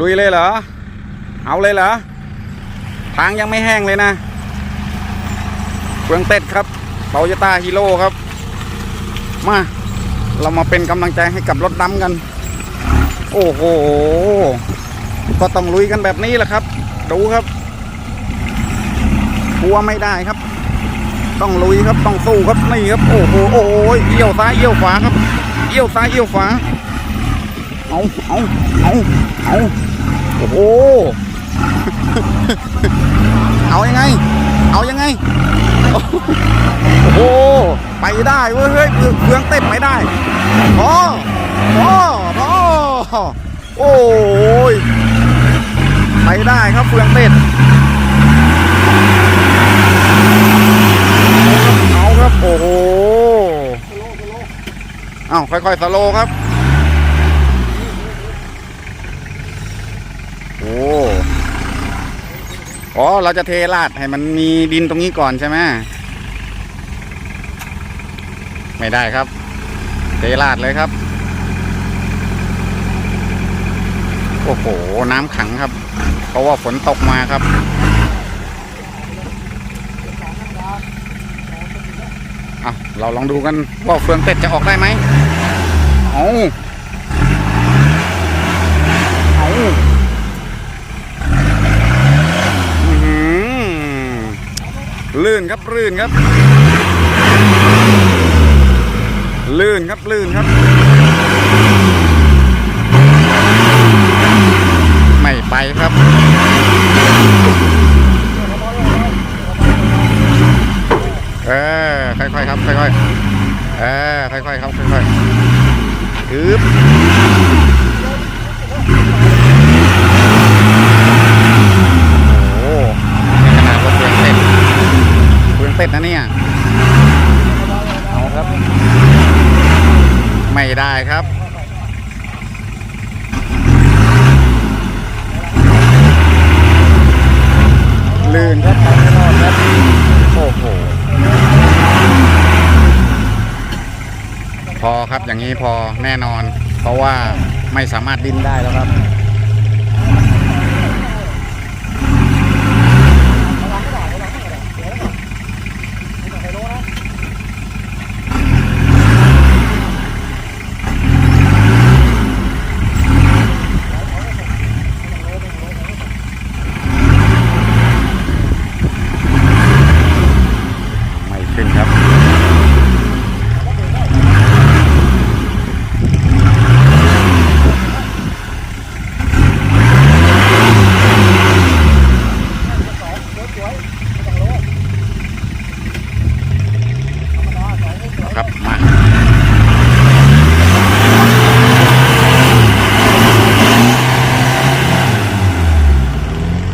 ลุยเลยเหรอ เอาเลยเหรอ ทางยังไม่แห้งเลยนะเฟืองเต็ดครับโตโยต้าฮีโร่ครับ มา เรามาเป็นกำลังใจให้กับรถดำกัน โอ้โห ก็ต้องลุยกันแบบนี้แหละครับ ดูครับกลัวไม่ได้ครับ ต้องลุยครับ ต้องสู้ครับ นี่ครับ โอ้โห โอ้ยเอี้ยวซ้ายเอี้ยวขวาครับ เอี้ยวซ้ายเอี้ยวขวา เอาเอาเอาเอาโอ้โหเอายังไง เอายังไง โอ้โห ไปได้เว้ยเฮ้ยเครื่องเต้นไปได้พอพอพอโอ้ยไปได้ครับเฟืองเต้นเอาครับ โอ้โหเอาค่อยๆสโลครับ โอ้อ๋อเราจะเทราดให้มันมีดินตรงนี้ก่อนใช่ไหมไม่ได้ครับ เทราดเลยครับ โอ้โห น้ำขังครับ เพราะว่าฝนตกมาครับอะเราลองดูกันว่าเฟืองเป็ดจะออกได้ไหมเอาเอาอื้อหือ ลื่นครับลื่นครับ ลื่นครับลื่นครับ ไม่ไปครับเออค่อยๆครับค่อยๆเออค่อยๆครับค่อยๆอึบโอ้โหนี่ขนาดรถเฟืองเต็ดเฟืองเต็ดนะเนี่ย เอาครับ ไม่ได้ครับลื่นครับไปไม่รอดครับโอ้โห พอครับอย่างนี้พอแน่นอน เพราะว่าไม่สามารถดิ้นได้แล้วครับ ไม่ขึ้นครับ ครับมา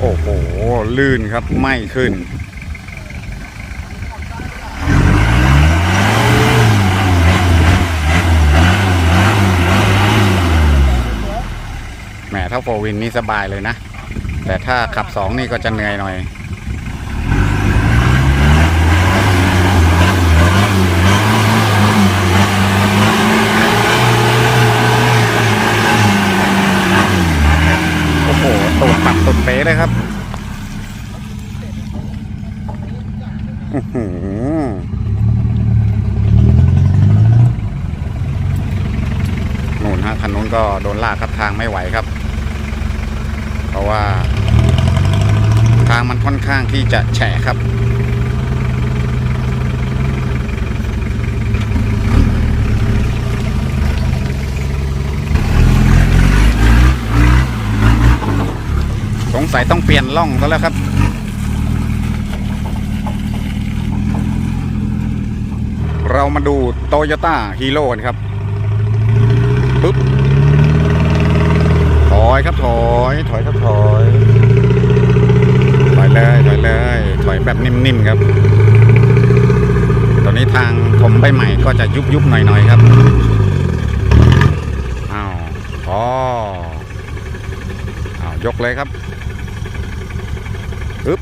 โอ้โห ลื่นครับไม่ขึ้น แหมถ้าโฟวินนี่สบายเลยนะ แต่ถ้าขับสองนี่ก็จะเหนื่อยหน่อยโอ้โหตูดปัดตูดเป๊ะเลยครับอื้อหือ นู่นฮะคันนู้นก็โดนลากครับทางไม่ไหวครับ เพราะว่า ทางมันค่อนข้างที่จะแฉะครับสงสัยต้องเปลี่ยนล่องซะแล้วครับ เรามาดูโตโยต้าฮีโร่กันครับปึ๊บถอยครับถอยถอยครับถอยถอยเลยถอยเลยถอยแบบนิ่มๆครับ ตอนนี้ทางผมใบใหม่ก็จะยุบๆหน่อยๆครับอ้าวอ๋ออ้าวยกเลยครับปึ๊บ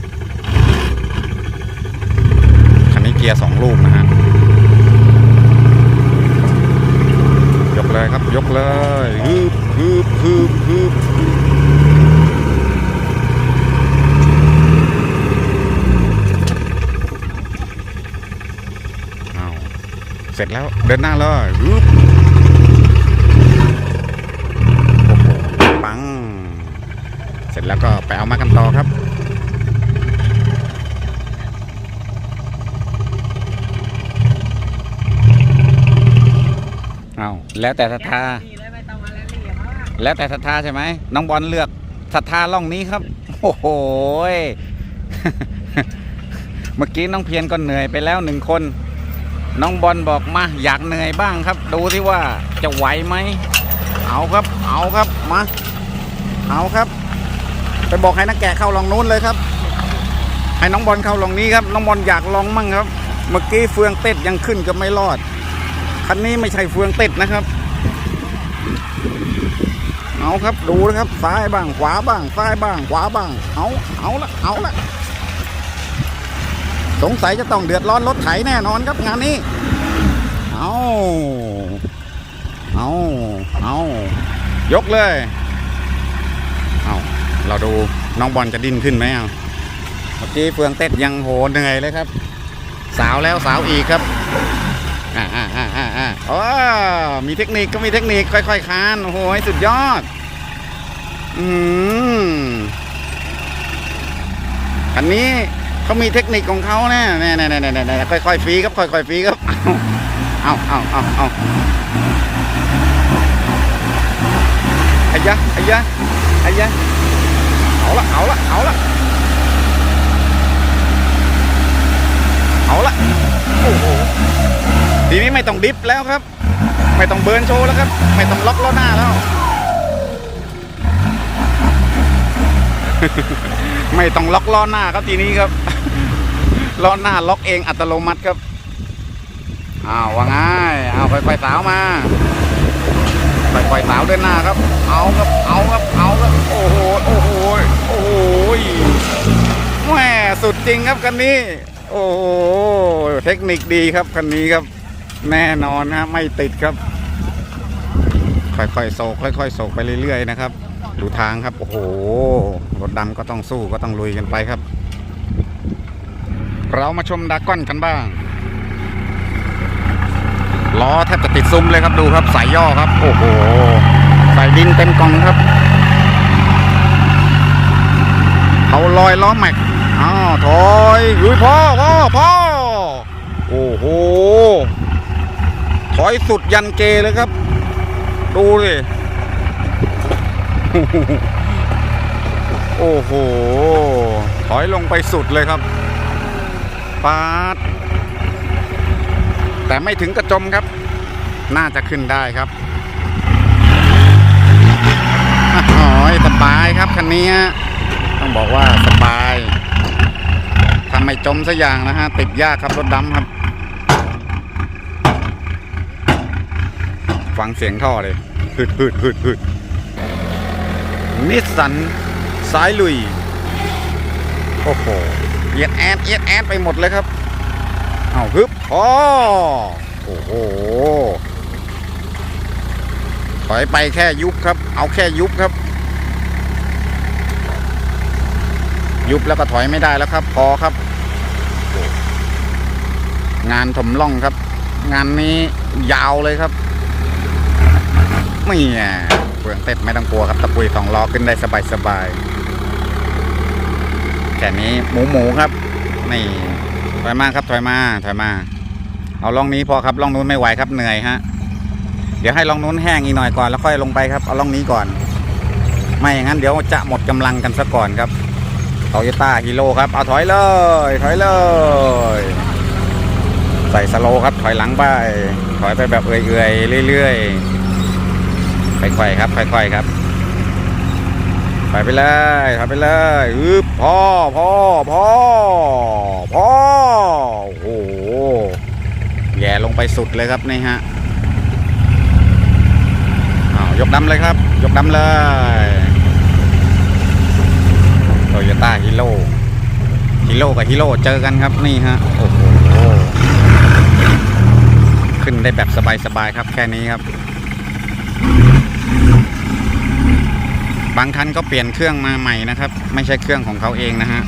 คันนี้เกียร์สองลูกนะฮะ แรงครับยกเลยฮึบฮึบฮึบฮึบเอาเสร็จแล้วเดินหน้าเลยฮึบปัง เสร็จแล้วก็ไปเอามากันต่อครับ แล้วแต่ศรัทธา แล้วแต่ศรัทธาใช่ไหมน้องบอลเลือกศรัทธาล่องนี้ครับโอ้โหเมื่อกี้น้องเพียรก็เหนื่อยไปแล้วหนึ่งคน น้องบอลบอกมาอยากเหนื่อยบ้างครับ ดูที่ว่าจะไหวไหมเอาครับ เอาครับมาเอาครับ ไปบอกให้นักแกะเข้าลองนู้นเลยครับ ให้น้องบอลเข้าลองนี้ครับ น้องบอลอยากลองมั่งครับ เมื่อกี้เฟืองเต็ดยังขึ้นก็ไม่รอด คันนี้ไม่ใช่เฟืองต็ดนะครับ เอาครับดูนะครับซ้ายบ้างขวาบ้างซ้ายบ้างขวาบ้าง เอาเอาละเอาละสงสัยจะต้องเดือดร้อนรถไถแน่นอนครับงานนี้ เอาเอาเอายกเลย เอาเราดูน้องบอลจะดิ้นขึ้นไหมเอาเมื่อกี้เฟืองเต็ดยังโหเหนื่อยเลยครับ สาวแล้วสาวอีกครับ อ่าอ่าอ่า ออ่าอ๋อมีเทคนิคก็มีเทคนิคค่อยๆคานโอ้โหสุดยอด อืมอันนี้เขามีเทคนิคของเขาแน่แน่แน่แน่แน่ค่อยๆฟีครับค่อยๆฟีครับเอาเอาเอาเอาไอ้ยะไอ้ยะไอ้ยะเอาละเอาละเอาละเอาละโอ้โห ทีนี้ไม่ต้องดิฟแล้วครับ ไม่ต้องเบิร์นโชว์แล้วครับ ไม่ต้องล็อกล้อหน้าแล้ว ไม่ต้องล็อกล้อหน้าครับทีนี้ครับล้อหน้าล็อกเองอัตโนมัติครับอ้าวว่าไงอ้าวค่อยๆสาวมาค่อยๆสาวเดินหน้าครับ เอาครับเอาครับเอาครับโอ้โหโอ้โหโอ้โหแหมสุดจริงครับคันนี้ โอ้โหเทคนิคดีครับคันนี้ครับ แน่นอนนะไม่ติดครับ ค่อยๆโศกค่อยๆโศกไปเรื่อยๆนะครับดูทางครับ โอ้โหรถดำก็ต้องสู้ก็ต้องลุยกันไปครับ เรามาชมดาก้อนกันบ้างล้อแทบจะติดซุ้มเลยครับดูครับสายย่อครับ โอ้โหสายดินเต็มกองครับเอาลอยล้อแม็กอ้าวถอยลุยพ่อพ่อพ่อโอ้โห ถ อยสุดยันเกเลยครับ ดูดิโอ้โห ถอยลงไปสุดเลยครับปาด แต่ไม่ถึงกระจมครับ น่าจะขึ้นได้ครับโอ้ยสบายครับคันนี้ต้องบอกว่าสบายทำไม่จมสัอย่างนะฮะ ติดยากครับรถดำครับ ฟังเสียงท่อเลยฮึดฮึดฮึดฮึดนิสสันสายลุย โอ้โหเอียดแอดเอียดแอดไปหมดเลยครับ เอาฮึบอ๋อโอ้โห ถอยไปแค่ยุบครับ เอาแค่ยุบครับ ยุบแล้วก็ถอยไม่ได้แล้วครับ พอครับ งานถมล่องครับ งานนี้ยาวเลยครับ ไม่แง่เปลืองเต็ดไม่ต้องกลัวครับตะปุยสองล้อขึ้นได้สบายสบายแค่นี้หมูหมูครับ นี่ถอยมาครับถอยมาถอยมา เอาล่องนี้พอครับล่องนู้นไม่ไหวครับเหนื่อยฮะเดี๋ยวให้ล่องนู้นแห้งอีกหน่อยก่อนแล้วค่อยลงไปครับเอาล่องนี้ก่อน ไม่อย่างนั้นเดี๋ยวจะหมดกำลังกันซะก่อนครับโตโยต้าฮีโร่ครับเอาถอยเลยถอยเลยใส่สโลครับถอยหลังไปถอยไปแบบเอื่อยๆเรื่อยๆ ค่อยๆครับ ค่อยๆครับ ไปไปเลยถอยไปเลยอึบพ่อพ่อพ่อพ่อโอ้โหแย่ลงไปสุดเลยครับนี่ฮะอ้าวยกดำเลยครับ ยกดำเลยโตโยต้าฮีโร่ฮีโร่กับฮีโร่เจอกันครับนี่ฮะโอ้โหขึ้นได้แบบสบายๆครับแค่นี้ครับ บางคันก็เปลี่ยนเครื่องมาใหม่นะครับ ไม่ใช่เครื่องของเขาเองนะฮะ